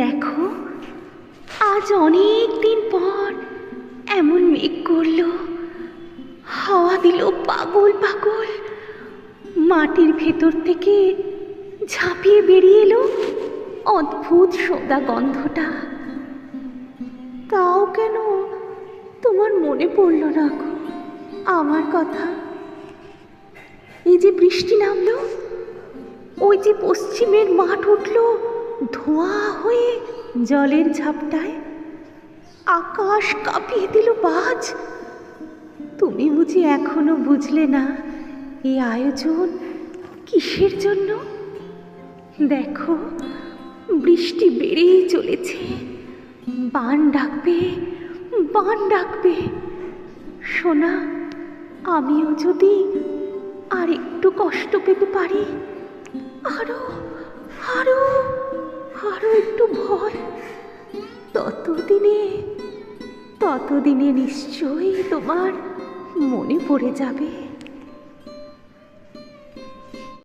দেখো, আজ অনেক দিন পর এমন মেঘ করল, হাওয়া দিল পাগল পাগল। মাটির ভেতর থেকে ঝাঁপিয়ে বেরিয়ে এলো অদ্ভুত সোদা গন্ধটা। তাও কেন তোমার মনে পড়ল না গো আমার কথা? এই যে বৃষ্টি নামলো, ওই যে পশ্চিমের মাঠ উঠল ধোঁয়া হয়ে জলের ঝাপটায় আকাশ কাঁপিয়ে দিল বাজ। তুমি বুঝি এখনও বুঝলে না এই আয়োজন কিসের জন্য? দেখো, বৃষ্টি বেড়েই চলেছে। বান ডাকবে বান ডাকবে। সোনা, আমিও যদি আর একটু কষ্ট পেতে পারি, আরও ততদিনে ততদিনে নিশ্চয়ই তোমার মনে পড়ে যাবে।